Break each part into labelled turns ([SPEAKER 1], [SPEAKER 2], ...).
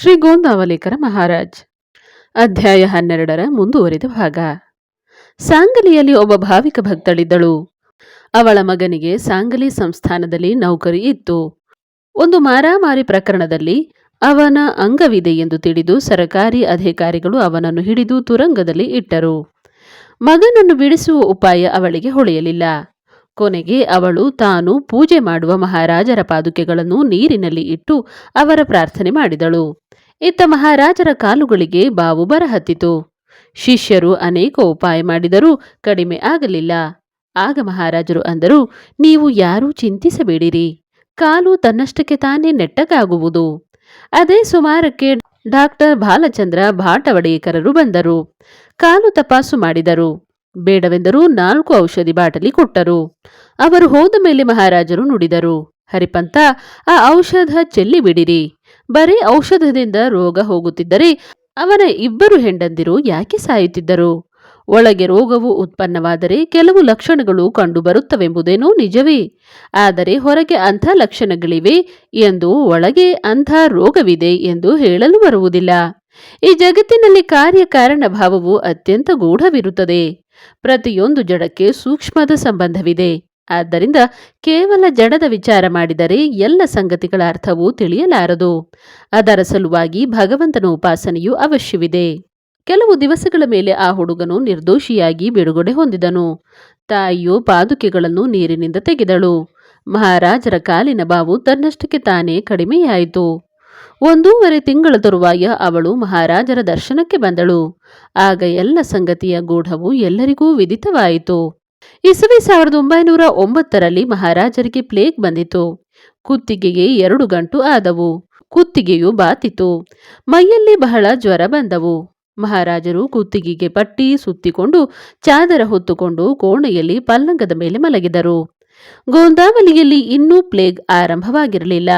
[SPEAKER 1] ಶ್ರೀ ಗೋಂದಾವಲೇಕರ ಮಹಾರಾಜ್. ಅಧ್ಯಾಯ ಹನ್ನೆರಡರ ಮುಂದುವರಿದ ಭಾಗ. ಸಾಂಗಲಿಯಲ್ಲಿ ಒಬ್ಬ ಭಾವಿಕ ಭಕ್ತಳಿದ್ದಳು. ಅವಳ ಮಗನಿಗೆ ಸಾಂಗಲಿ ಸಂಸ್ಥಾನದಲ್ಲಿ ನೌಕರಿ ಇತ್ತು. ಒಂದು ಮಾರಾಮಾರಿ ಪ್ರಕರಣದಲ್ಲಿ ಅವನ ಅಂಗವಿದೆ ಎಂದು ತಿಳಿದು ಸರಕಾರಿ ಅಧಿಕಾರಿಗಳು ಅವನನ್ನು ಹಿಡಿದು ತುರಂಗದಲ್ಲಿ ಇಟ್ಟರು. ಮಗನನ್ನು ಬಿಡಿಸುವ ಉಪಾಯ ಅವಳಿಗೆ ಹೊಳೆಯಲಿಲ್ಲ. ಕೊನೆಗೆ ಅವಳು ತಾನು ಪೂಜೆ ಮಾಡುವ ಮಹಾರಾಜರ ಪಾದುಕೆಗಳನ್ನು ನೀರಿನಲ್ಲಿ ಇಟ್ಟು ಅವರ ಪ್ರಾರ್ಥನೆ ಮಾಡಿದಳು. ಇತ್ತ ಮಹಾರಾಜರ ಕಾಲುಗಳಿಗೆ ಬಾವು ಬರಹತ್ತಿತು. ಶಿಷ್ಯರು ಅನೇಕ ಉಪಾಯ ಮಾಡಿದರೂ ಕಡಿಮೆ ಆಗಲಿಲ್ಲ. ಆಗ ಮಹಾರಾಜರು ಅಂದರು, ನೀವು ಯಾರೂ ಚಿಂತಿಸಬೇಡಿರಿ. ಕಾಲು ತನ್ನಷ್ಟಕ್ಕೆ ತಾನೇ ನೆಟ್ಟಗಾಗುವುದು. ಅದೇ ಸುಮಾರಕ್ಕೆ ಡಾಕ್ಟರ್ ಬಾಲಚಂದ್ರ ಭಾಟವಡೇಕರರು ಬಂದರು. ಕಾಲು ತಪಾಸು ಮಾಡಿದರು. ಬೇಡವೆಂದರೂ ನಾಲ್ಕು ಔಷಧಿ ಬಾಟಲಿ ಕೊಟ್ಟರು. ಅವರು ಹೋದ ಮೇಲೆ ಮಹಾರಾಜರು ನುಡಿದರು, ಹರಿಪಂತ, ಆ ಔಷಧ ಚೆಲ್ಲಿ ಬಿಡಿರಿ. ಬರೀ ಔಷಧದಿಂದ ರೋಗ ಹೋಗುತ್ತಿದ್ದರೆ ಅವನ ಇಬ್ಬರು ಹೆಂಡಂದಿರು ಯಾಕೆ ಸಾಯುತ್ತಿದ್ದರು? ಒಳಗೆ ರೋಗವು ಉತ್ಪನ್ನವಾದರೆ ಕೆಲವು ಲಕ್ಷಣಗಳು ಕಂಡುಬರುತ್ತವೆಂಬುದೇನೋ ನಿಜವೇ. ಆದರೆ ಹೊರಗೆ ಅಂಥ ಲಕ್ಷಣಗಳಿವೆ ಎಂದು ಒಳಗೆ ಅಂಥ ರೋಗವಿದೆ ಎಂದು ಹೇಳಲು ಬರುವುದಿಲ್ಲ. ಈ ಜಗತ್ತಿನಲ್ಲಿ ಕಾರ್ಯಕಾರಣ ಭಾವವು ಅತ್ಯಂತ ಗೂಢವಿರುತ್ತದೆ. ಪ್ರತಿಯೊಂದು ಜಡಕ್ಕೆ ಸೂಕ್ಷ್ಮದ ಸಂಬಂಧವಿದೆ. ಆದ್ದರಿಂದ ಕೇವಲ ಜಡದ ವಿಚಾರ ಮಾಡಿದರೆ ಎಲ್ಲ ಸಂಗತಿಗಳ ಅರ್ಥವೂ ತಿಳಿಯಲಾರದು. ಅದರ ಸಲುವಾಗಿ ಭಗವಂತನ ಉಪಾಸನೆಯು ಅವಶ್ಯವಿದೆ. ಕೆಲವು ದಿವಸಗಳ ಮೇಲೆ ಆ ಹುಡುಗನು ನಿರ್ದೋಷಿಯಾಗಿ ಬಿಡುಗಡೆ ಹೊಂದಿದನು. ತಾಯಿಯು ಪಾದುಕೆಗಳನ್ನು ನೀರಿನಿಂದ ತೆಗೆದಳು. ಮಹಾರಾಜರ ಕಾಲಿನ ಬಾವು ತನ್ನಷ್ಟಕ್ಕೆ ತಾನೇ ಕಡಿಮೆಯಾಯಿತು. ಒಂದೂವರೆ ತಿಂಗಳ ತರುವಾಯ ಅವಳು ಮಹಾರಾಜರ ದರ್ಶನಕ್ಕೆ ಬಂದಳು. ಆಗ ಎಲ್ಲ ಸಂಗತಿಯ ಗೂಢವು ಎಲ್ಲರಿಗೂ ವಿದಿತವಾಯಿತು. ಇಸವಿ ಸಾವಿರದ ಒಂಬೈನೂರ ಒಂಬತ್ತರಲ್ಲಿ ಮಹಾರಾಜರಿಗೆ ಪ್ಲೇಗ್ ಬಂದಿತು. ಕುತ್ತಿಗೆಗೆ ಎರಡು ಗಂಟು ಆದವು. ಕುತ್ತಿಗೆಯು ಬಾತಿತು. ಮೈಯಲ್ಲಿ ಬಹಳ ಜ್ವರ ಬಂದವು. ಮಹಾರಾಜರು ಕುತ್ತಿಗೆಗೆ ಪಟ್ಟಿ ಸುತ್ತಿಕೊಂಡು ಚಾದರ ಹೊತ್ತುಕೊಂಡು ಕೋಣೆಯಲ್ಲಿ ಪಲ್ಲಂಗದ ಮೇಲೆ ಮಲಗಿದರು. ಗೋಂದಾವಲಿಯಲ್ಲಿ ಇನ್ನೂ ಪ್ಲೇಗ್ ಆರಂಭವಾಗಿರಲಿಲ್ಲ.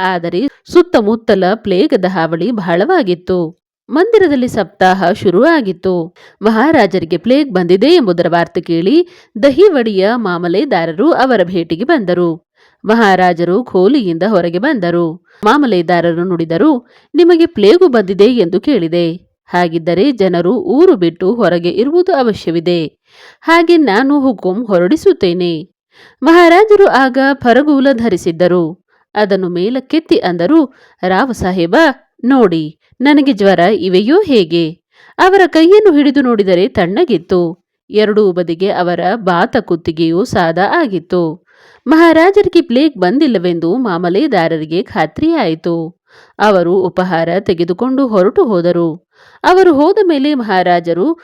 [SPEAKER 1] ಆದರೆ ಸುತ್ತಮುತ್ತಲ ಪ್ಲೇಗದ ಹಾವಳಿ ಬಹಳವಾಗಿತ್ತು. ಮಂದಿರದಲ್ಲಿ ಸಪ್ತಾಹ ಶುರುವಾಗಿತ್ತು. ಮಹಾರಾಜರಿಗೆ ಪ್ಲೇಗ್ ಬಂದಿದೆ ಎಂಬುದರ ವಾರ್ತೆ ಕೇಳಿ ದಹಿವಡಿಯ ಮಾಮಲೆದಾರರು ಅವರ ಭೇಟಿಗೆ ಬಂದರು. ಮಹಾರಾಜರು ಖೋಲಿಯಿಂದ ಹೊರಗೆ ಬಂದರು. ಮಾಮಲೆದಾರರು ನುಡಿದರು, ನಿಮಗೆ ಪ್ಲೇಗು ಬಂದಿದೆ ಎಂದು ಕೇಳಿದೆ. ಹಾಗಿದ್ದರೆ ಜನರು ಊರು ಬಿಟ್ಟು ಹೊರಗೆ ಇರುವುದು ಅವಶ್ಯವಿದೆ. ಹಾಗೆ ನಾನು ಹುಕುಂ ಹೊರಡಿಸುತ್ತೇನೆ. ಮಹಾರಾಜರು ಆಗ ಫರಗೂಲ ಧರಿಸಿದ್ದರು. ಅದನ್ನು ಮೇಲಕ್ಕೆತ್ತಿ ಅಂದರು, ರಾವ್ ಸಾಹೇಬ, ನೋಡಿ, ನನಗೆ ಜ್ವರ ಇವೆಯೋ ಹೇಗೆ? ಅವರ ಕೈಯನ್ನು ಹಿಡಿದು ನೋಡಿದರೆ ತಣ್ಣಗಿತ್ತು. ಎರಡೂ ಬದಿಗೆ ಅವರ ಬಾತ ಕುತ್ತಿಗೆಯೂ ಸಾದ ಆಗಿತ್ತು. ಮಹಾರಾಜರಿಗೆ ಪ್ಲೇಗ್ ಬಂದಿಲ್ಲವೆಂದು ಮಾಮಲೆದಾರರಿಗೆ ಖಾತ್ರಿಯಾಯಿತು ಅವರು ಉಪಹಾರ ತೆಗೆದುಕೊಂಡು ಹೊರಟು ಹೋದರು. ಅವರು ಹೋದ ಮೇಲೆ ಮಹಾರಾಜರು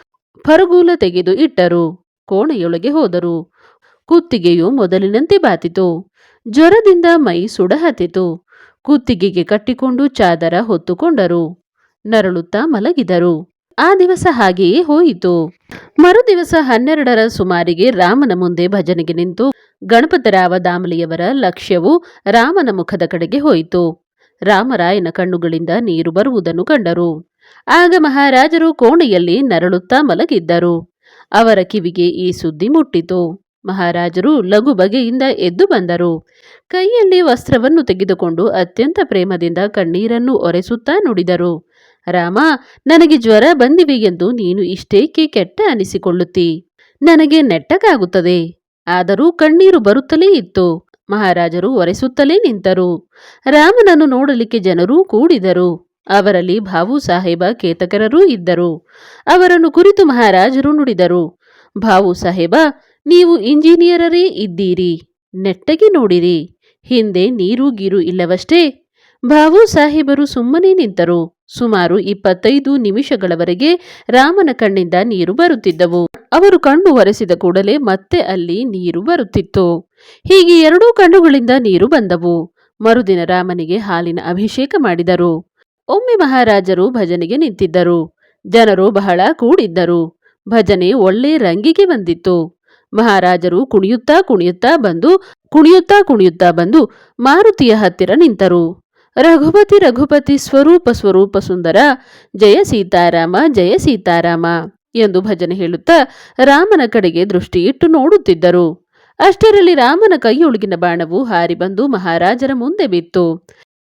[SPEAKER 1] ಫರಗೂಲ ತೆಗೆದು ಇಟ್ಟರು. ಕೋಣೆಯೊಳಗೆ ಹೋದರು. ಕುತ್ತಿಗೆಯು ಮೊದಲಿನಂತೆ ಬಾತಿತು. ಜ್ವರದಿಂದ ಮೈ ಸುಡಹತ್ತಿತು. ಕುತ್ತಿಗೆಗೆ ಕಟ್ಟಿಕೊಂಡು ಚಾದರ ಹೊತ್ತುಕೊಂಡರು. ನರಳುತ್ತಾ ಮಲಗಿದರು. ಆ ದಿವಸ ಹಾಗೆಯೇ ಹೋಯಿತು. ಮರುದಿವಸ ಹನ್ನೆರಡರ ಸುಮಾರಿಗೆ ರಾಮನ ಮುಂದೆ ಭಜನೆಗೆ ನಿಂತು ಗಣಪತರಾವ ದಾಮಲಿಯವರ ಲಕ್ಷ್ಯವು ರಾಮನ ಮುಖದ ಕಡೆಗೆ ಹೋಯಿತು. ರಾಮರಾಯನ ಕಣ್ಣುಗಳಿಂದ ನೀರು ಬರುವುದನ್ನು ಕಂಡರು. ಆಗ ಮಹಾರಾಜರು ಕೋಣೆಯಲ್ಲಿ ನರಳುತ್ತಾ ಮಲಗಿದ್ದರು. ಅವರ ಕಿವಿಗೆ ಈ ಸುದ್ದಿ ಮುಟ್ಟಿತು. ಮಹಾರಾಜರು ಲಘು ಬಗೆಯಿಂದ ಎದ್ದು ಬಂದರು. ಕೈಯಲ್ಲಿ ವಸ್ತ್ರವನ್ನು ತೆಗೆದುಕೊಂಡು ಅತ್ಯಂತ ಪ್ರೇಮದಿಂದ ಕಣ್ಣೀರನ್ನು ಒರೆಸುತ್ತಾ ನುಡಿದರು. ರಾಮ, ನನಗೆ ಜ್ವರ ಬಂದಿವೆ ಎಂದು ನೀನು ಇಷ್ಟೇಕೆ ಕೆಟ್ಟ ಅನಿಸಿಕೊಳ್ಳುತ್ತಿ? ನನಗೆ ನೆಟ್ಟಗಾಗುತ್ತದೆ. ಆದರೂ ಕಣ್ಣೀರು ಬರುತ್ತಲೇ ಇತ್ತು. ಮಹಾರಾಜರು ಒರೆಸುತ್ತಲೇ ನಿಂತರು. ರಾಮನನ್ನು ನೋಡಲಿಕ್ಕೆ ಜನರೂ ಕೂಡಿದರು. ಅವರಲ್ಲಿ ಭಾವು ಸಾಹೇಬ ಕೇತಕರರೂ ಇದ್ದರು. ಅವರನ್ನು ಕುರಿತು ಮಹಾರಾಜರು ನುಡಿದರು. ಭಾವು ಸಾಹೇಬ ನೀವು ಇಂಜಿನಿಯರರೇ ಇದ್ದೀರಿ, ನೆಟ್ಟಗೆ ನೋಡಿರಿ, ಹಿಂದೆ ನೀರು ಗೀರು ಇಲ್ಲವಷ್ಟೇ. ಭಾವು ಸಾಹೇಬರು ಸುಮ್ಮನೆ ನಿಂತರು, ಸುಮಾರು ಇಪ್ಪತ್ತೈದು ನಿಮಿಷಗಳವರೆಗೆ ರಾಮನ ಕಣ್ಣಿಂದ ನೀರು ಬರುತ್ತಿದ್ದವು. ಅವರು ಕಣ್ಣು ಒರೆಸಿದ ಕೂಡಲೇ ಮತ್ತೆ ಅಲ್ಲಿ ನೀರು ಬರುತ್ತಿತ್ತು. ಹೀಗೆ ಎರಡೂ ಕಣ್ಣುಗಳಿಂದ ನೀರು ಬಂದವು. ಮರುದಿನ ರಾಮನಿಗೆ ಹಾಲಿನ ಅಭಿಷೇಕ ಮಾಡಿದರು. ಒಮ್ಮೆ ಮಹಾರಾಜರು ಭಜನೆಗೆ ನಿಂತಿದ್ದರು. ಜನರು ಬಹಳ ಕೂಡಿದ್ದರು. ಭಜನೆ ಒಳ್ಳೆ ರಂಗಿಗೆ ಬಂದಿತ್ತು. ಮಹಾರಾಜರು ಕುಣಿಯುತ್ತಾ ಕುಣಿಯುತ್ತಾ ಬಂದು, ಕುಣಿಯುತ್ತಾ ಕುಣಿಯುತ್ತಾ ಬಂದು ಮಾರುತಿಯ ಹತ್ತಿರ ನಿಂತರು. ರಘುಪತಿ ರಘುಪತಿ ಸ್ವರೂಪ ಸ್ವರೂಪ ಸುಂದರ, ಜಯ ಸೀತಾರಾಮ ಜಯ ಸೀತಾರಾಮ ಎಂದು ಭಜನೆ ಹೇಳುತ್ತಾ ರಾಮನ ಕಡೆಗೆ ದೃಷ್ಟಿಯಿಟ್ಟು ನೋಡುತ್ತಿದ್ದರು. ಅಷ್ಟರಲ್ಲಿ ರಾಮನ ಕೈಯೊಳಗಿನ ಬಾಣವು ಹಾರಿ ಬಂದು ಮಹಾರಾಜರ ಮುಂದೆ ಬಿತ್ತು.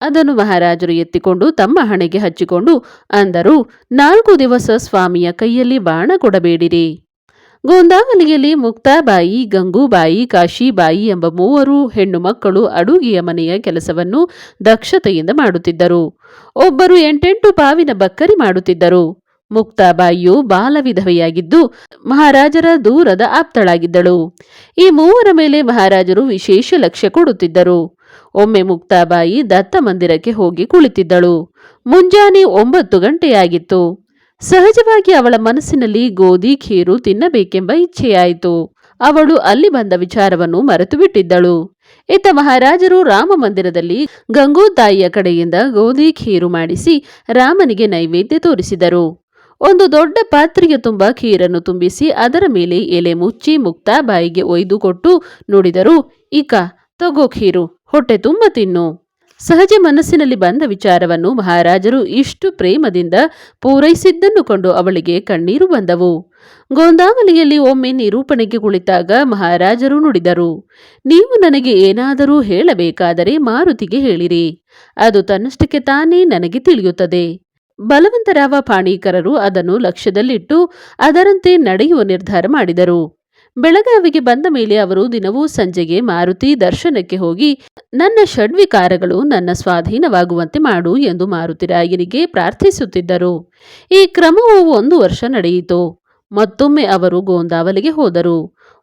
[SPEAKER 1] ಅದನ್ನು ಮಹಾರಾಜರು ಎತ್ತಿಕೊಂಡು ತಮ್ಮ ಹಣೆಗೆ ಹಚ್ಚಿಕೊಂಡು, ಅಂದರು, ನಾಲ್ಕು ದಿವಸ ಸ್ವಾಮಿಯ ಕೈಯಲ್ಲಿ ಬಾಣ ಕೊಡಬೇಡಿರಿ. ಗೋಂದಾವಲಿಯಲ್ಲಿ ಮುಕ್ತಾಬಾಯಿ, ಗಂಗೂಬಾಯಿ, ಕಾಶಿಬಾಯಿ ಎಂಬ ಮೂವರು ಹೆಣ್ಣು ಮಕ್ಕಳು ಅಡುಗೆಯ ಮನೆಯ ಕೆಲಸವನ್ನು ದಕ್ಷತೆಯಿಂದ ಮಾಡುತ್ತಿದ್ದರು. ಒಬ್ಬರು ಎಂಟೆಂಟು ಪಾವಿನ ಬಕ್ಕರಿ ಮಾಡುತ್ತಿದ್ದರು. ಮುಕ್ತಾಬಾಯಿಯು ಬಾಲವಿಧವೆಯಾಗಿದ್ದು ಮಹಾರಾಜರ ದೂರದ ಆಪ್ತಳಾಗಿದ್ದಳು. ಈ ಮೂವರ ಮೇಲೆ ಮಹಾರಾಜರು ವಿಶೇಷ ಲಕ್ಷ್ಯ ಕೊಡುತ್ತಿದ್ದರು. ಒಮ್ಮೆ ಮುಕ್ತಾಬಾಯಿ ದತ್ತ ಮಂದಿರಕ್ಕೆ ಹೋಗಿ ಕುಳಿತಿದ್ದಳು. ಮುಂಜಾನೆ ಒಂಬತ್ತು ಗಂಟೆಯಾಗಿತ್ತು. ಸಹಜವಾಗಿ ಅವಳ ಮನಸ್ಸಿನಲ್ಲಿ ಗೋಧಿ, ಖೀರು ತಿನ್ನಬೇಕೆಂಬ ಇಚ್ಛೆಯಾಯಿತು. ಅವಳು ಅಲ್ಲಿ ಬಂದ ವಿಚಾರವನ್ನು ಮರೆತು ಬಿಟ್ಟಿದ್ದಳು ಇತ್ತ ಮಹಾರಾಜರು ರಾಮ ಮಂದಿರದಲ್ಲಿ ಗಂಗೋತಾಯಿಯ ಕಡೆಯಿಂದ ಗೋಧಿ, ಖೀರು ಮಾಡಿಸಿ ರಾಮನಿಗೆ ನೈವೇದ್ಯ ತೋರಿಸಿದರು. ಒಂದು ದೊಡ್ಡ ಪಾತ್ರೆಗೆ ತುಂಬ ಖೀರನ್ನು ತುಂಬಿಸಿ ಅದರ ಮೇಲೆ ಎಲೆ ಮುಚ್ಚಿ ಮುಕ್ತ ಬಾಯಿಗೆ ಒಯ್ದು ಕೊಟ್ಟು ನುಡಿದರು, ಈಕ, ತಗೋ ಖೀರು, ಹೊಟ್ಟೆ ತುಂಬ ತಿನ್ನು. ಸಹಜ ಮನಸ್ಸಿನಲ್ಲಿ ಬಂದ ವಿಚಾರವನ್ನು ಮಹಾರಾಜರು ಇಷ್ಟು ಪ್ರೇಮದಿಂದ ಪೂರೈಸಿದ್ದನ್ನು ಕೊಂಡು ಅವಳಿಗೆ ಕಣ್ಣೀರು ಬಂದವು. ಗೋಂದಾವಲಿಯಲ್ಲಿ ಒಮ್ಮೆ ನಿರೂಪಣೆಗೆ ಕುಳಿತಾಗ ಮಹಾರಾಜರು ನುಡಿದರು, ನೀವು ನನಗೆ ಏನಾದರೂ ಹೇಳಬೇಕಾದರೆ ಮಾರುತಿಗೆ ಹೇಳಿರಿ, ಅದು ತನ್ನಷ್ಟಕ್ಕೆ ತಾನೇ ನನಗೆ ತಿಳಿಯುತ್ತದೆ. ಬಲವಂತರಾವ ಪಾಣೀಕರರು ಅದನ್ನು ಲಕ್ಷ್ಯದಲ್ಲಿಟ್ಟು ಅದರಂತೆ ನಡೆಯುವ ನಿರ್ಧಾರ ಮಾಡಿದರು. ಬೆಳಗಾವಿಗೆ ಬಂದ ಮೇಲೆ ಅವರು ದಿನವೂ ಸಂಜೆಗೆ ಮಾರುತಿ ದರ್ಶನಕ್ಕೆ ಹೋಗಿ, ನನ್ನ ಷಡ್ವಿಕಾರಗಳು ನನ್ನ ಸ್ವಾಧೀನವಾಗುವಂತೆ ಮಾಡು ಎಂದು ಮಾರುತಿರಾಯನಿಗೆ ಪ್ರಾರ್ಥಿಸುತ್ತಿದ್ದರು. ಈ ಕ್ರಮವು ಒಂದು ವರ್ಷ ನಡೆಯಿತು. ಮತ್ತೊಮ್ಮೆ ಅವರು ಗೋಂದಾವಲಿಗೆ ಹೋದರು.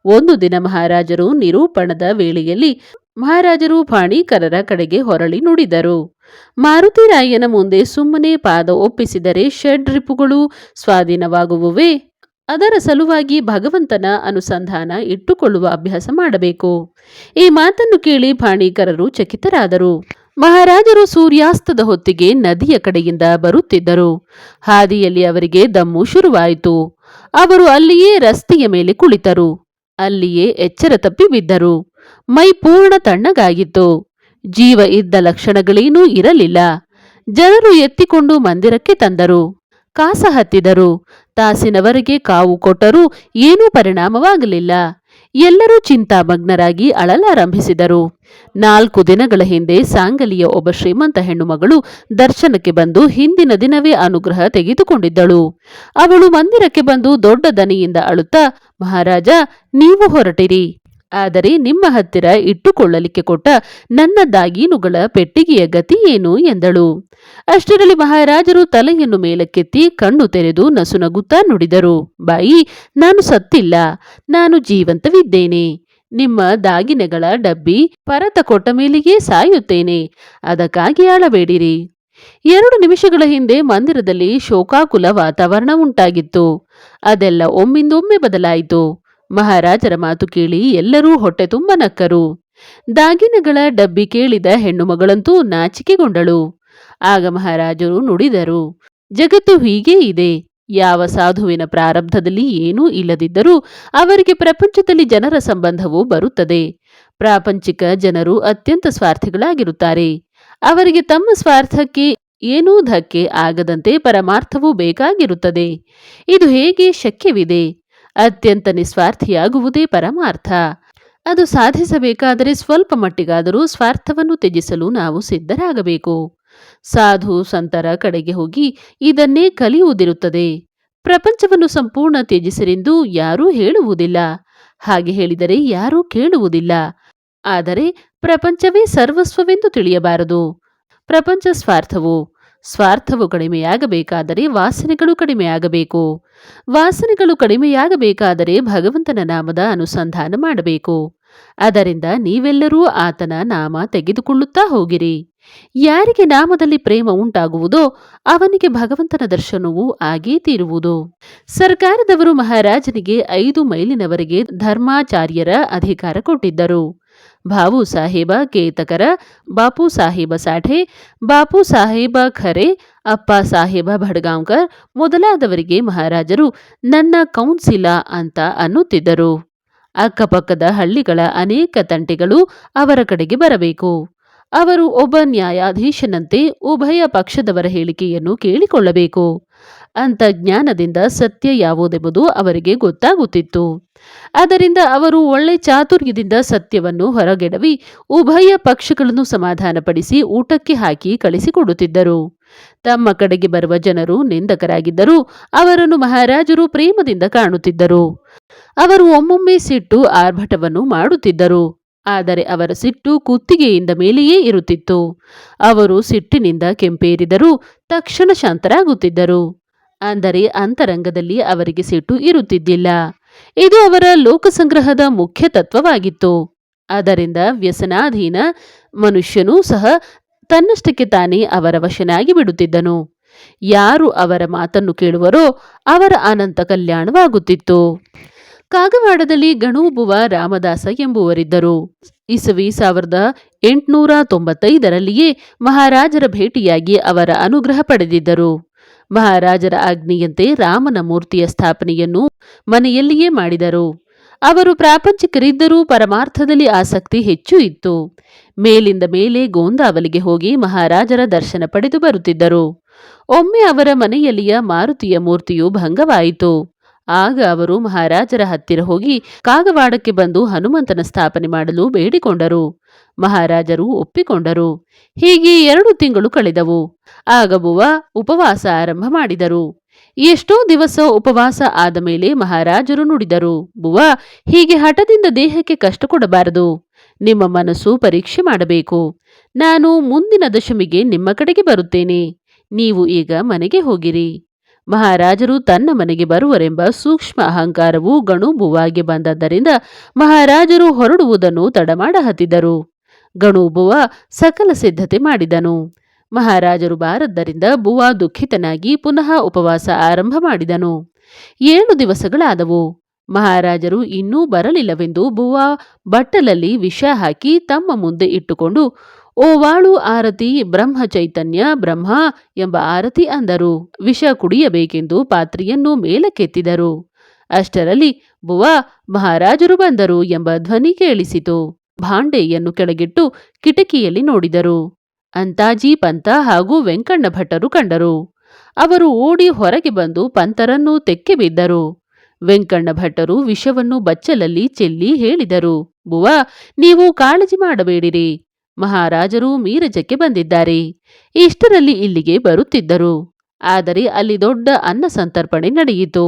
[SPEAKER 1] ಒಂದು ದಿನ ಮಹಾರಾಜರು ನಿರೂಪಣದ ವೇಳೆಯಲ್ಲಿ ಮಹಾರಾಜರು ಪಾಣಿಕರರ ಕಡೆಗೆ ಹೊರಳಿ ನುಡಿದರು. ಮಾರುತಿರಾಯನ ಮುಂದೆ ಸುಮ್ಮನೆ ಪಾದ ಒಪ್ಪಿಸಿದರೆ ಷಡ್ರಿಪುಗಳು ಸ್ವಾಧೀನವಾಗುವುವೇ? ಅದರ ಸಲುವಾಗಿ ಭಗವಂತನ ಅನುಸಂಧಾನ ಇಟ್ಟುಕೊಳ್ಳುವ ಅಭ್ಯಾಸ ಮಾಡಬೇಕು. ಈ ಮಾತನ್ನು ಕೇಳಿ ಭಾಣಿಕರರು ಚಕಿತರಾದರು. ಮಹಾರಾಜರು ಸೂರ್ಯಾಸ್ತದ ಹೊತ್ತಿಗೆ ನದಿಯ ಕಡೆಯಿಂದ ಬರುತ್ತಿದ್ದರು. ಹಾದಿಯಲ್ಲಿ ಅವರಿಗೆ ದಮ್ಮು ಶುರುವಾಯಿತು. ಅವರು ಅಲ್ಲಿಯೇ ರಸ್ತೆಯ ಮೇಲೆ ಕುಳಿತರು. ಅಲ್ಲಿಯೇ ಎಚ್ಚರ ತಪ್ಪಿ ಬಿದ್ದರು. ಮೈ ಪೂರ್ಣ ತಣ್ಣಗಾಗಿತ್ತು. ಜೀವ ಇದ್ದ ಲಕ್ಷಣಗಳೇನೂ ಇರಲಿಲ್ಲ. ಜನರು ಎತ್ತಿಕೊಂಡು ಮಂದಿರಕ್ಕೆ ತಂದರು. ಕಾಸ ಹತ್ತಿದರು. ತಾಸಿನವರೆಗೆ ಕಾವು ಕೊಟ್ಟರೂ ಏನೂ ಪರಿಣಾಮವಾಗಲಿಲ್ಲ. ಎಲ್ಲರೂ ಚಿಂತಾಮಗ್ನರಾಗಿ ಅಳಲಾರಂಭಿಸಿದರು. ನಾಲ್ಕು ದಿನಗಳ ಹಿಂದೆ ಸಾಂಗಲಿಯ ಒಬ್ಬ ಶ್ರೀಮಂತ ಹೆಣ್ಣುಮಗಳು ದರ್ಶನಕ್ಕೆ ಬಂದು ಹಿಂದಿನ ದಿನವೇ ಅನುಗ್ರಹ ತೆಗೆದುಕೊಂಡಿದ್ದಳು. ಅವಳು ಮಂದಿರಕ್ಕೆ ಬಂದು ದೊಡ್ಡ ದನಿಯಿಂದ ಅಳುತ್ತಾ, ಮಹಾರಾಜ, ನೀವು ಹೊರಟಿರಿ. ಆದರೆ ನಿಮ್ಮ ಹತ್ತಿರ ಇಟ್ಟುಕೊಳ್ಳಲಿಕ್ಕೆ ಕೊಟ್ಟ ನನ್ನ ದಾಗೀನುಗಳ ಪೆಟ್ಟಿಗೆಯ ಗತಿ ಏನು ಎಂದಳು. ಅಷ್ಟರಲ್ಲಿ ಮಹಾರಾಜರು ತಲೆಯನ್ನು ಮೇಲಕ್ಕೆತ್ತಿ ಕಣ್ಣು ತೆರೆದು ನಸುನಗುತ್ತಾ ನುಡಿದರು. ಬಾಯಿ, ನಾನು ಸತ್ತಿಲ್ಲ, ನಾನು ಜೀವಂತವಿದ್ದೇನೆ. ನಿಮ್ಮ ದಾಗಿನೆಗಳ ಡಬ್ಬಿ ಪರತ ಕೊಟ್ಟ ಮೇಲೆಯೇ ಸಾಯುತ್ತೇನೆ, ಅದಕ್ಕಾಗಿ ಆಳಬೇಡಿರಿ. ಎರಡು ನಿಮಿಷಗಳ ಹಿಂದೆ ಮಂದಿರದಲ್ಲಿ ಶೋಕಾಕುಲ ವಾತಾವರಣ ಉಂಟಾಗಿತ್ತು. ಅದೆಲ್ಲ ಒಮ್ಮಿಂದೊಮ್ಮೆ ಬದಲಾಯಿತು. ಮಹಾರಾಜರ ಮಾತು ಕೇಳಿ ಎಲ್ಲರೂ ಹೊಟ್ಟೆ ತುಂಬ ನಕ್ಕರು. ದಾಗಿನಗಳ ಡಬ್ಬಿ ಕೇಳಿದ ಹೆಣ್ಣು ಮಗಳಂತೂ ನಾಚಿಕೆಗೊಂಡಳು. ಆಗ ಮಹಾರಾಜರು ನುಡಿದರು. ಜಗತ್ತು ಹೀಗೇ ಇದೆ. ಯಾವ ಸಾಧುವಿನ ಪ್ರಾರಬ್ಧದಲ್ಲಿ ಏನೂ ಇಲ್ಲದಿದ್ದರೂ ಅವರಿಗೆ ಪ್ರಪಂಚದಲ್ಲಿ ಜನರ ಸಂಬಂಧವು ಬರುತ್ತದೆ. ಪ್ರಾಪಂಚಿಕ ಜನರು ಅತ್ಯಂತ ಸ್ವಾರ್ಥಿಗಳಾಗಿರುತ್ತಾರೆ. ಅವರಿಗೆ ತಮ್ಮ ಸ್ವಾರ್ಥಕ್ಕೆ ಏನೂ ಧಕ್ಕೆ ಆಗದಂತೆ ಪರಮಾರ್ಥವೂ ಬೇಕಾಗಿರುತ್ತದೆ. ಇದು ಹೇಗೆ ಶಕ್ಯವಿದೆ? ಅತ್ಯಂತ ನಿಸ್ವಾರ್ಥಿಯಾಗುವುದೇ ಪರಮಾರ್ಥ. ಅದು ಸಾಧಿಸಬೇಕಾದರೆ ಸ್ವಲ್ಪ ಮಟ್ಟಿಗಾದರೂ ಸ್ವಾರ್ಥವನ್ನು ತ್ಯಜಿಸಲು ನಾವು ಸಿದ್ಧರಾಗಬೇಕು. ಸಾಧು ಸಂತರ ಕಡೆಗೆ ಹೋಗಿ ಇದನ್ನೇ ಕಲಿಯುವುದಿರುತ್ತದೆ. ಪ್ರಪಂಚವನ್ನು ಸಂಪೂರ್ಣ ತ್ಯಜಿಸಿರೆಂದು ಯಾರೂ ಹೇಳುವುದಿಲ್ಲ. ಹಾಗೆ ಹೇಳಿದರೆ ಯಾರೂ ಕೇಳುವುದಿಲ್ಲ. ಆದರೆ ಪ್ರಪಂಚವೇ ಸರ್ವಸ್ವವೆಂದು ತಿಳಿಯಬಾರದು. ಪ್ರಪಂಚ ಸ್ವಾರ್ಥವು? ಸ್ವಾರ್ಥವು ಕಡಿಮೆಯಾಗಬೇಕಾದರೆ ವಾಸನೆಗಳು ಕಡಿಮೆಯಾಗಬೇಕು. ವಾಸನೆಗಳು ಕಡಿಮೆಯಾಗಬೇಕಾದರೆ ಭಗವಂತನ ನಾಮದ ಅನುಸಂಧಾನ ಮಾಡಬೇಕು. ಅದರಿಂದ ನೀವೆಲ್ಲರೂ ಆತನ ನಾಮ ತೆಗೆದುಕೊಳ್ಳುತ್ತಾ ಹೋಗಿರಿ. ಯಾರಿಗೆ ನಾಮದಲ್ಲಿ ಪ್ರೇಮ ಉಂಟಾಗುವುದೋ ಅವನಿಗೆ ಭಗವಂತನ ದರ್ಶನವೂ ಆಗೇ ತೀರುವುದು. ಸರ್ಕಾರದವರು ಮಹಾರಾಜನಿಗೆ ಐದು ಮೈಲಿನವರೆಗೆ ಧರ್ಮಾಚಾರ್ಯರ ಅಧಿಕಾರ ಕೊಟ್ಟಿದ್ದರು. ಭಾವು ಸಾಹೇಬ ಕೇತಕರ, ಬಾಪು ಸಾಹೇಬ ಸಾಠೆ, ಬಾಪು ಸಾಹೇಬ ಖರೆ, ಅಪ್ಪ ಸಾಹೇಬ ಭಡ್ಗಾಂವ್ಕರ್ ಮೊದಲಾದವರಿಗೆ ಮಹಾರಾಜರು ನನ್ನ ಕೌನ್ಸಿಲ ಅಂತ ಅನ್ನುತ್ತಿದ್ದರು. ಅಕ್ಕಪಕ್ಕದ ಹಳ್ಳಿಗಳ ಅನೇಕ ತಂಟೆಗಳು ಅವರ ಕಡೆಗೆ ಬರಬೇಕು. ಅವರು ಒಬ್ಬ ನ್ಯಾಯಾಧೀಶನಂತೆ ಉಭಯ ಪಕ್ಷದವರ ಹೇಳಿಕೆಯನ್ನು ಕೇಳಿಕೊಳ್ಳಬೇಕು. ಅಂತಜ್ಞಾನದಿಂದ ಸತ್ಯ ಯಾವುದೆಂಬುದು ಅವರಿಗೆ ಗೊತ್ತಾಗುತ್ತಿತ್ತು. ಅದರಿಂದ ಅವರು ಒಳ್ಳೆ ಚಾತುರ್ಯದಿಂದ ಸತ್ಯವನ್ನು ಹೊರಗೆಡವಿ, ಉಭಯ ಪಕ್ಷಗಳನ್ನು ಸಮಾಧಾನಪಡಿಸಿ ಊಟಕ್ಕೆ ಹಾಕಿ ಕಳಿಸಿಕೊಡುತ್ತಿದ್ದರು. ತಮ್ಮ ಕಡೆಗೆ ಬರುವ ಜನರು ನಿಂದಕರಾಗಿದ್ದರೂ ಅವರನ್ನು ಮಹಾರಾಜರು ಪ್ರೇಮದಿಂದ ಕಾಣುತ್ತಿದ್ದರು. ಅವರು ಒಮ್ಮೊಮ್ಮೆ ಸಿಟ್ಟು ಆರ್ಭಟವನ್ನು ಮಾಡುತ್ತಿದ್ದರು, ಆದರೆ ಅವರ ಸಿಟ್ಟು ಕುತ್ತಿಗೆಯಿಂದ ಮೇಲೆಯೇ ಇರುತ್ತಿತ್ತು. ಅವರು ಸಿಟ್ಟಿನಿಂದ ಕೆಂಪೇರಿದರೂ ತಕ್ಷಣ ಶಾಂತರಾಗುತ್ತಿದ್ದರು. ಅಂದರೆ ಅಂತರಂಗದಲ್ಲಿ ಅವರಿಗೆ ಸಿಟ್ಟು ಇರುತ್ತಿದ್ದಿಲ್ಲ. ಇದು ಅವರ ಲೋಕಸಂಗ್ರಹದ ಮುಖ್ಯ ತತ್ವವಾಗಿತ್ತು. ಅದರಿಂದ ವ್ಯಸನಾಧೀನ ಮನುಷ್ಯನೂ ಸಹ ತನ್ನಷ್ಟಕ್ಕೆ ತಾನೇ ಅವರ ವಶನಾಗಿ ಬಿಡುತ್ತಿದ್ದನು. ಯಾರು ಅವರ ಮಾತನ್ನು ಕೇಳುವರೋ ಅವರ ಅನಂತ ಕಲ್ಯಾಣವಾಗುತ್ತಿತ್ತು. ಕಾಗವಾಡದಲ್ಲಿ ಗಣೂಬುವ ರಾಮದಾಸ ಎಂಬುವರಿದ್ದರು. ಇಸವಿ ಸಾವಿರದ ಎಂಟುನೂರ ತೊಂಬತ್ತೈದರಲ್ಲಿಯೇ ಮಹಾರಾಜರ ಭೇಟಿಯಾಗಿ ಅವರ ಅನುಗ್ರಹ ಪಡೆದಿದ್ದರು. ಮಹಾರಾಜರ ಆಜ್ಞೆಯಂತೆ ರಾಮನ ಮೂರ್ತಿಯ ಸ್ಥಾಪನೆಯನ್ನು ಮನೆಯಲ್ಲಿಯೇ ಮಾಡಿದರು. ಅವರು ಪ್ರಾಪಂಚಿಕರಿದ್ದರೂ ಪರಮಾರ್ಥದಲ್ಲಿ ಆಸಕ್ತಿ ಹೆಚ್ಚು ಇತ್ತು. ಮೇಲಿಂದ ಮೇಲೆ ಗೋಂದಾವಲಿಗೆ ಹೋಗಿ ಮಹಾರಾಜರ ದರ್ಶನ ಪಡೆದು ಬರುತ್ತಿದ್ದರು. ಒಮ್ಮೆ ಅವರ ಮನೆಯಲ್ಲಿಯ ಮಾರುತಿಯ ಮೂರ್ತಿಯು ಭಂಗವಾಯಿತು. ಆಗ ಅವರು ಮಹಾರಾಜರ ಹತ್ತಿರ ಹೋಗಿ ಕಾಗವಾಡಕ್ಕೆ ಬಂದು ಹನುಮಂತನ ಸ್ಥಾಪನೆ ಮಾಡಲು ಬೇಡಿಕೊಂಡರು. ಮಹಾರಾಜರು ಒಪ್ಪಿಕೊಂಡರು. ಹೀಗೆ ಎರಡು ತಿಂಗಳು ಕಳೆದವು. ಆಗ ಬುವ ಉಪವಾಸ ಆರಂಭ ಮಾಡಿದರು. ಎಷ್ಟೋ ದಿವಸ ಉಪವಾಸ ಆದ ಮೇಲೆ ಮಹಾರಾಜರು ನುಡಿದರು, ಬುವ, ಹೀಗೆ ಹಠದಿಂದ ದೇಹಕ್ಕೆ ಕಷ್ಟ ಕೊಡಬಾರದು. ನಿಮ್ಮ ಮನಸ್ಸು ಪರೀಕ್ಷೆ ಮಾಡಬೇಕು. ನಾನು ಮುಂದಿನ ದಶಮಿಗೆ ನಿಮ್ಮ ಕಡೆಗೆ ಬರುತ್ತೇನೆ. ನೀವು ಈಗ ಮನೆಗೆ ಹೋಗಿರಿ. ಮಹಾರಾಜರು ತನ್ನ ಮನೆಗೆ ಬರುವರೆಂಬ ಸೂಕ್ಷ್ಮ ಅಹಂಕಾರವು ಗಣುಬುವಾಗೆ ಬಂದದ್ದರಿಂದ ಮಹಾರಾಜರು ಹೊರಡುವುದನ್ನು ತಡಮಾಡ ಹತ್ತಿದರು. ಗಣುಬುವ ಸಕಲ ಸಿದ್ಧತೆ ಮಾಡಿದನು. ಮಹಾರಾಜರು ಬಾರದ್ದರಿಂದ ಬುವಾ ದುಃಖಿತನಾಗಿ ಪುನಃ ಉಪವಾಸ ಆರಂಭ ಮಾಡಿದನು. ಏಳು ದಿವಸಗಳಾದವು. ಮಹಾರಾಜರು ಇನ್ನೂ ಬರಲಿಲ್ಲವೆಂದು ಬುವಾ ಬಟ್ಟಲಲ್ಲಿ ವಿಷ ಹಾಕಿ ತಮ್ಮ ಮುಂದೆ ಇಟ್ಟುಕೊಂಡು ಓವಾಳು ಆರತಿ ಬ್ರಹ್ಮ ಚೈತನ್ಯ ಬ್ರಹ್ಮ ಎಂಬ ಆರತಿ ಅಂದರು. ವಿಷ ಕುಡಿಯಬೇಕೆಂದು ಪಾತ್ರೆಯನ್ನು ಮೇಲಕ್ಕೆತ್ತಿದರು. ಅಷ್ಟರಲ್ಲಿ ಬುವ, ಮಹಾರಾಜರು ಬಂದರು ಎಂಬ ಧ್ವನಿ ಕೇಳಿಸಿತು. ಭಾಂಡೆಯನ್ನು ಕೆಳಗಿಟ್ಟು ಕಿಟಕಿಯಲ್ಲಿ ನೋಡಿದರು. ಅಂತಾಜಿ ಪಂತ ಹಾಗೂ ವೆಂಕಣ್ಣ ಭಟ್ಟರು ಕಂಡರು. ಅವರು ಓಡಿ ಹೊರಗೆ ಬಂದು ಪಂತರನ್ನು ತೆಕ್ಕೆ ಬಿದ್ದರು. ವೆಂಕಣ್ಣ ಭಟ್ಟರು ವಿಷವನ್ನು ಬಚ್ಚಲಲ್ಲಿ ಚೆಲ್ಲಿ ಹೇಳಿದರು, ಬುವ, ನೀವು ಕಾಳಜಿ ಮಾಡಬೇಡಿರಿ. ಮಹಾರಾಜರು ಮೀರಜಕ್ಕೆ ಬಂದಿದ್ದಾರೆ. ಇಷ್ಟರಲ್ಲಿ ಇಲ್ಲಿಗೆ ಬರುತ್ತಿದ್ದರು. ಆದರೆ ಅಲ್ಲಿ ದೊಡ್ಡ ಅನ್ನ ಸಂತರ್ಪಣೆ ನಡೆಯಿತು.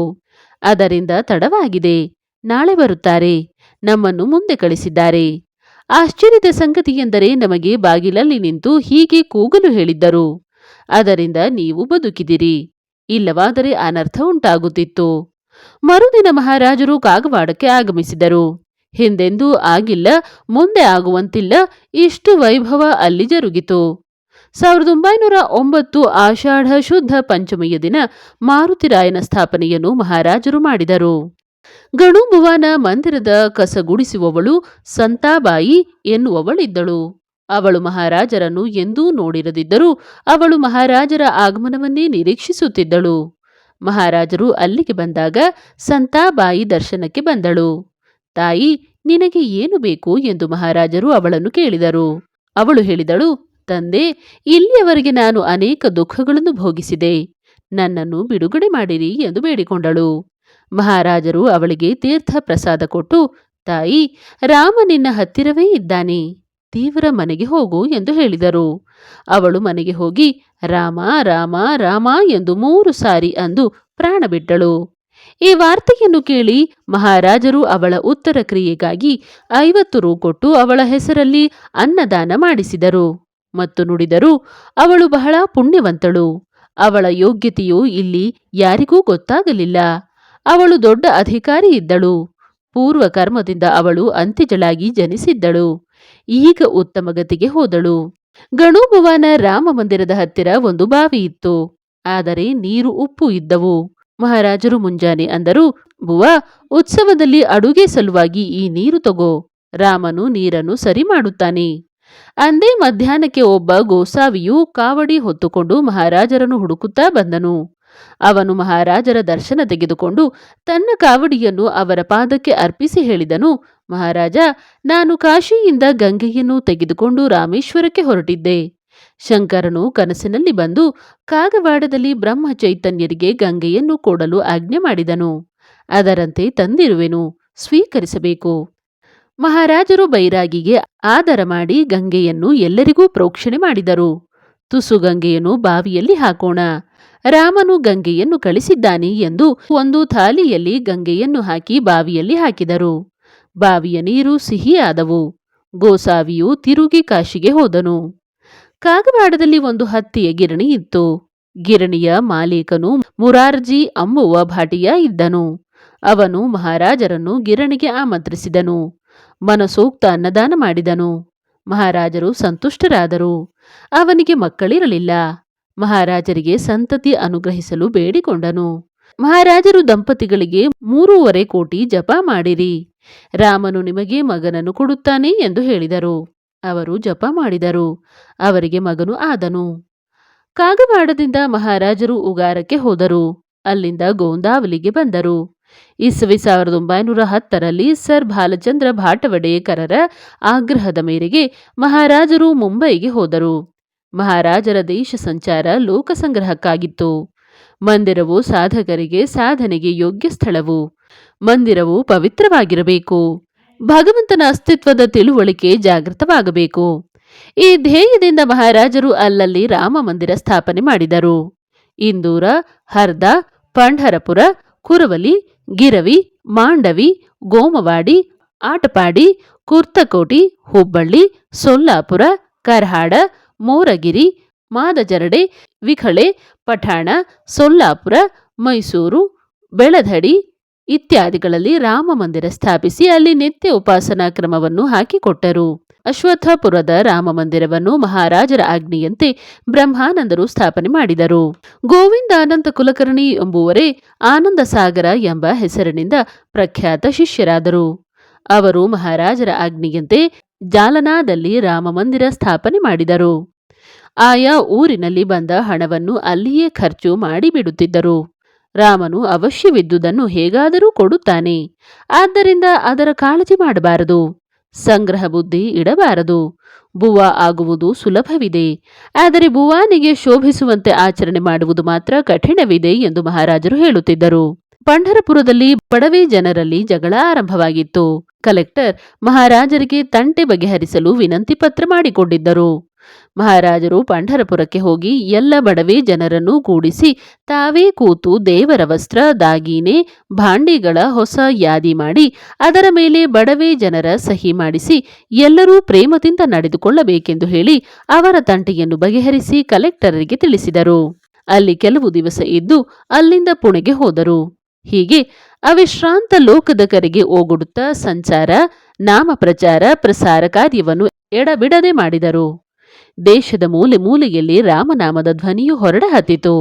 [SPEAKER 1] ಅದರಿಂದ ತಡವಾಗಿದೆ. ನಾಳೆ ಬರುತ್ತಾರೆ. ನಮ್ಮನ್ನು ಮುಂದೆ ಕಳಿಸಿದ್ದಾರೆ. ಆಶ್ಚರ್ಯದ ಸಂಗತಿಯೆಂದರೆ ನಮಗೆ ಬಾಗಿಲಲ್ಲಿ ನಿಂತು ಹೀಗೆ ಕೂಗಲು ಹೇಳಿದ್ದರು. ಅದರಿಂದ ನೀವು ಬದುಕಿದಿರಿ. ಇಲ್ಲವಾದರೆ ಅನರ್ಥ ಉಂಟಾಗುತ್ತಿತ್ತು. ಮರುದಿನ ಮಹಾರಾಜರು ಕಾಗವಾಡಕ್ಕೆ ಆಗಮಿಸಿದರು. ಹಿಂದೆಂದೂ ಆಗಿಲ್ಲ, ಮುಂದೆ ಆಗುವಂತಿಲ್ಲ, ಇಷ್ಟು ವೈಭವ ಅಲ್ಲಿ ಜರುಗಿತು. ಸಾವಿರದ ಒಂಬೈನೂರ ಒಂಬತ್ತು ಆಷಾಢ ಶುದ್ಧ ಪಂಚಮಿಯ ದಿನ ಮಾರುತಿರಾಯನ ಸ್ಥಾಪನೆಯನ್ನು ಮಹಾರಾಜರು ಮಾಡಿದರು. ಗಣುಭುವನ ಮಂದಿರದ ಕಸಗುಡಿಸುವವಳು ಸಂತಾಬಾಯಿ ಎನ್ನುವವಳಿದ್ದಳು. ಅವಳು ಮಹಾರಾಜರನ್ನು ಎಂದೂ ನೋಡಿರದಿದ್ದರೂ ಅವಳು ಮಹಾರಾಜರ ಆಗಮನವನ್ನೇ ನಿರೀಕ್ಷಿಸುತ್ತಿದ್ದಳು. ಮಹಾರಾಜರು ಅಲ್ಲಿಗೆ ಬಂದಾಗ ಸಂತಾಬಾಯಿ ದರ್ಶನಕ್ಕೆ ಬಂದಳು. ತಾಯಿ, ನಿನಗೆ ಏನು ಬೇಕು? ಎಂದು ಮಹಾರಾಜರು ಅವಳನ್ನು ಕೇಳಿದರು. ಅವಳು ಹೇಳಿದಳು, ತಂದೆ, ಇಲ್ಲಿಯವರೆಗೆ ನಾನು ಅನೇಕ ದುಃಖಗಳನ್ನು ಭೋಗಿಸಿದೆ. ನನ್ನನ್ನು ಬಿಡುಗಡೆ ಮಾಡಿರಿ ಎಂದು ಬೇಡಿಕೊಂಡಳು. ಮಹಾರಾಜರು ಅವಳಿಗೆ ತೀರ್ಥ ಪ್ರಸಾದ ಕೊಟ್ಟು, ತಾಯಿ, ರಾಮ ನಿನ್ನ ಹತ್ತಿರವೇ ಇದ್ದಾನೆ, ತೀವ್ರ ಮನೆಗೆ ಹೋಗು ಎಂದು ಹೇಳಿದರು. ಅವಳು ಮನೆಗೆ ಹೋಗಿ, ರಾಮ ರಾಮ ರಾಮ ಎಂದು ಮೂರು ಸಾರಿ ಅಂದು ಪ್ರಾಣ ಬಿಟ್ಟಳು. ಈ ವಾರ್ತೆಯನ್ನು ಕೇಳಿ ಮಹಾರಾಜರು ಅವಳ ಉತ್ತರ ಕ್ರಿಯೆಗಾಗಿ ಐವತ್ತು ರೂ ಕೊಟ್ಟು ಅವಳ ಹೆಸರಲ್ಲಿ ಅನ್ನದಾನ ಮಾಡಿಸಿದರು. ಮತ್ತು ನುಡಿದರು, ಅವಳು ಬಹಳ ಪುಣ್ಯವಂತಳು, ಅವಳ ಯೋಗ್ಯತೆಯು ಇಲ್ಲಿ ಯಾರಿಗೂ ಗೊತ್ತಾಗಲಿಲ್ಲ. ಅವಳು ದೊಡ್ಡ ಅಧಿಕಾರಿ ಇದ್ದಳು. ಪೂರ್ವ ಕರ್ಮದಿಂದ ಅವಳು ಅಂತ್ಯಜಳಾಗಿ ಜನಿಸಿದ್ದಳು. ಈಗ ಉತ್ತಮ ಗತಿಗೆ ಹೋದಳು. ಗಣುಭುವನ ರಾಮ ಮಂದಿರದ ಹತ್ತಿರ ಒಂದು ಬಾವಿ ಇತ್ತು. ಆದರೆ ನೀರು ಉಪ್ಪು ಇದ್ದವು. ಮಹಾರಾಜರು ಮುಂಜಾನೆ ಅಂದರು ಬುವ ಉತ್ಸವದಲ್ಲಿ ಅಡುಗೆ ಸಲುವಾಗಿ ಈ ನೀರು ತಗೋ. ರಾಮನು ನೀರನ್ನು ಸರಿ ಮಾಡುತ್ತಾನೆ ಅಂದೇ ಮಧ್ಯಾಹ್ನಕ್ಕೆ ಒಬ್ಬ ಗೋಸಾವಿಯು ಕಾವಡಿ ಹೊತ್ತುಕೊಂಡು ಮಹಾರಾಜರನ್ನು ಹುಡುಕುತ್ತಾ ಬಂದನು. ಅವನು ಮಹಾರಾಜರ ದರ್ಶನ ತೆಗೆದುಕೊಂಡು ತನ್ನ ಕಾವಡಿಯನ್ನು ಅವರ ಪಾದಕ್ಕೆ ಅರ್ಪಿಸಿ ಹೇಳಿದನು, ಮಹಾರಾಜ, ನಾನು ಕಾಶಿಯಿಂದ ಗಂಗೆಯನ್ನು ತೆಗೆದುಕೊಂಡು ರಾಮೇಶ್ವರಕ್ಕೆ ಹೊರಟಿದ್ದೆ. ಶಂಕರನು ಕನಸಿನಲ್ಲಿ ಬಂದು ಕಾಗವಾಡದಲ್ಲಿ ಬ್ರಹ್ಮ ಚೈತನ್ಯರಿಗೆ ಗಂಗೆಯನ್ನು ಕೊಡಲು ಆಜ್ಞೆ ಮಾಡಿದನು. ಅದರಂತೆ ತಂದಿರುವೆನು, ಸ್ವೀಕರಿಸಬೇಕು. ಮಹಾರಾಜರು ಬೈರಾಗಿಗೆ ಆದರ ಮಾಡಿ ಗಂಗೆಯನ್ನು ಎಲ್ಲರಿಗೂ ಪ್ರೋಕ್ಷಣೆ ಮಾಡಿದರು. ತುಸು ಗಂಗೆಯನ್ನು ಬಾವಿಯಲ್ಲಿ ಹಾಕೋಣ. ರಾಮನು ಗಂಗೆಯನ್ನು ಕಳಿಸಿದ್ದಾನೆ ಎಂದು ಒಂದು ಥಾಲಿಯಲ್ಲಿ ಗಂಗೆಯನ್ನು ಹಾಕಿ ಬಾವಿಯಲ್ಲಿ ಹಾಕಿದರು. ಬಾವಿಯ ನೀರು ಸಿಹಿಯಾದವು. ಗೋಸಾವಿಯು ತಿರುಗಿ ಕಾಶಿಗೆ ಹೋದನು. ಕಾಗವಾಡದಲ್ಲಿ ಒಂದು ಹತ್ತಿಯ ಗಿರಣಿ ಇತ್ತು. ಗಿರಣಿಯ ಮಾಲೀಕನು ಮುರಾರ್ಜಿ ಅಂಬುವ ಭಾಟಿಯ ಇದ್ದನು. ಅವನು ಮಹಾರಾಜರನ್ನು ಗಿರಣಿಗೆ ಆಮಂತ್ರಿಸಿದನು. ಮನಸೂಕ್ತ ಅನ್ನದಾನ ಮಾಡಿದನು. ಮಹಾರಾಜರು ಸಂತುಷ್ಟರಾದರು. ಅವನಿಗೆ ಮಕ್ಕಳಿರಲಿಲ್ಲ. ಮಹಾರಾಜರಿಗೆ ಸಂತತಿ ಅನುಗ್ರಹಿಸಲು ಬೇಡಿಕೊಂಡನು. ಮಹಾರಾಜರು ದಂಪತಿಗಳಿಗೆ ಮೂರೂವರೆ ಕೋಟಿ ಜಪ ಮಾಡಿರಿ. ರಾಮನು ನಿಮಗೆ ಮಗನನ್ನು ಕೊಡುತ್ತಾನೆ ಎಂದು ಹೇಳಿದರು. ಅವರು ಜಪ ಮಾಡಿದರು. ಅವರಿಗೆ ಮಗನು ಆದನು. ಕಾಗವಾಡದಿಂದ ಮಹಾರಾಜರು ಉಗಾರಕ್ಕೆ ಹೋದರು. ಅಲ್ಲಿಂದ ಗೋಂದಾವಲಿಗೆ ಬಂದರು. ಇಸವಿ ಸಾವಿರದ ಒಂಬೈನೂರ ಹತ್ತರಲ್ಲಿ ಸರ್ ಭಾಲಚಂದ್ರ ಭಾಟವಡೇಕರರ ಆಗ್ರಹದ ಮೇರೆಗೆ ಮಹಾರಾಜರು ಮುಂಬೈಗೆ ಹೋದರು. ಮಹಾರಾಜರ ದೇಶ ಸಂಚಾರ ಲೋಕಸಂಗ್ರಹಕ್ಕಾಗಿತ್ತು. ಮಂದಿರವು ಸಾಧಕರಿಗೆ ಸಾಧನೆಗೆ ಯೋಗ್ಯ ಸ್ಥಳವು. ಮಂದಿರವು ಪವಿತ್ರವಾಗಿರಬೇಕು. ಭಗವಂತನ ಅಸ್ತಿತ್ವದ ತಿಳುವಳಿಕೆ ಜಾಗೃತವಾಗಬೇಕು. ಈ ಧ್ಯೇಯದಿಂದ ಮಹಾರಾಜರು ಅಲ್ಲಲ್ಲಿ ರಾಮ ಮಂದಿರ ಸ್ಥಾಪನೆ ಮಾಡಿದರು. ಇಂದೂರ, ಹರ್ದ, ಪಂಢರಪುರ, ಕುರವಲಿ, ಗಿರವಿ, ಮಾಂಡವಿ, ಗೋಮವಾಡಿ, ಆಟಪಾಡಿ, ಕುರ್ತಕೋಟಿ, ಹುಬ್ಬಳ್ಳಿ, ಸೊಲ್ಲಾಪುರ, ಕರ್ಹಾಡ ಮೋರಗಿರಿ, ಮಾದಜರಡೆ, ವಿಖಳೆ, ಪಠಾಣ, ಸೊಲ್ಲಾಪುರ, ಮೈಸೂರು, ಬೆಳದಡಿ ಇತ್ಯಾದಿಗಳಲ್ಲಿ ರಾಮ ಮಂದಿರ ಸ್ಥಾಪಿಸಿ ಅಲ್ಲಿ ನಿತ್ಯ ಉಪಾಸನಾ ಕ್ರಮವನ್ನು ಹಾಕಿಕೊಟ್ಟರು. ಅಶ್ವತ್ಥಪುರದ ರಾಮ ಮಂದಿರವನ್ನು ಮಹಾರಾಜರ ಆಜ್ಞೆಯಂತೆ ಬ್ರಹ್ಮಾನಂದರು ಸ್ಥಾಪನೆ ಮಾಡಿದರು. ಗೋವಿಂದಾನಂದ ಕುಲಕರ್ಣಿ ಎಂಬುವರೇ ಆನಂದ ಸಾಗರ ಎಂಬ ಹೆಸರಿನಿಂದ ಪ್ರಖ್ಯಾತ ಶಿಷ್ಯರಾದರು. ಅವರು ಮಹಾರಾಜರ ಆಜ್ಞೆಯಂತೆ ಜಾಲನಾದಲ್ಲಿ ರಾಮಮಂದಿರ ಸ್ಥಾಪನೆ ಮಾಡಿದರು. ಆಯಾ ಊರಿನಲ್ಲಿ ಬಂದ ಹಣವನ್ನು ಅಲ್ಲಿಯೇ ಖರ್ಚು ಮಾಡಿಬಿಡುತ್ತಿದ್ದರು ರಾಮನು ಅವಶ್ಯವಿದ್ದುದನ್ನು ಹೇಗಾದರೂ ಕೊಡುತ್ತಾನೆ. ಆದ್ದರಿಂದ ಅದರ ಕಾಳಜಿ ಮಾಡಬಾರದು. ಸಂಗ್ರಹ ಬುದ್ಧಿ ಇಡಬಾರದು. ಬುವ ಆಗುವುದು ಸುಲಭವಿದೆ. ಆದರೆ ಬುವಾನಿಗೆ ಶೋಭಿಸುವಂತೆ ಆಚರಣೆ ಮಾಡುವುದು ಮಾತ್ರ ಕಠಿಣವಿದೆ ಎಂದು ಮಹಾರಾಜರು ಹೇಳುತ್ತಿದ್ದರು. ಪಂಢರಪುರದಲ್ಲಿ ಬಡವೆ ಜನರಲ್ಲಿ ಜಗಳ ಆರಂಭವಾಗಿತ್ತು. ಕಲೆಕ್ಟರ್ ಮಹಾರಾಜರಿಗೆ ತಂಟೆ ಬಗೆಹರಿಸಲು ವಿನಂತಿ ಪತ್ರ ಮಾಡಿಕೊಂಡಿದ್ದರು. ಮಹಾರಾಜರು ಪಂಢರಪುರಕ್ಕೆ ಹೋಗಿ ಎಲ್ಲ ಬಡವೆ ಜನರನ್ನು ಕೂಡಿಸಿ ತಾವೇ ಕೂತು ದೇವರ ವಸ್ತ್ರ, ದಾಗೀನೆ, ಭಾಂಡಿಗಳ ಹೊಸ ಯಾದಿ ಮಾಡಿ ಅದರ ಮೇಲೆ ಬಡವೆ ಜನರ ಸಹಿ ಮಾಡಿಸಿ ಎಲ್ಲರೂ ಪ್ರೇಮದಿಂದ ನಡೆದುಕೊಳ್ಳಬೇಕೆಂದು ಹೇಳಿ ಅವರ ತಂಟೆಯನ್ನು ಬಗೆಹರಿಸಿ ಕಲೆಕ್ಟರರಿಗೆ ತಿಳಿಸಿದರು. ಅಲ್ಲಿ ಕೆಲವು ದಿವಸ ಇದ್ದು ಅಲ್ಲಿಂದ ಪುಣೆಗೆ ಹೋದರು. ಹೀಗೆ ಅವಿಶ್ರಾಂತ ಲೋಕದ ಕರೆಗೆ ಓಗೊಡುತ್ತಾ ಸಂಚಾರ, ನಾಮ ಪ್ರಚಾರ, ಪ್ರಸಾರ ಕಾರ್ಯವನ್ನು ಎಡಬಿಡದೆ ಮಾಡಿದರು. ದೇಶದ ಮೂಲೆ ಮೂಲೆಯಲ್ಲಿ ರಾಮನಾಮದ ಧ್ವನಿಯು ಹೊರಡ ಹತ್ತಿತು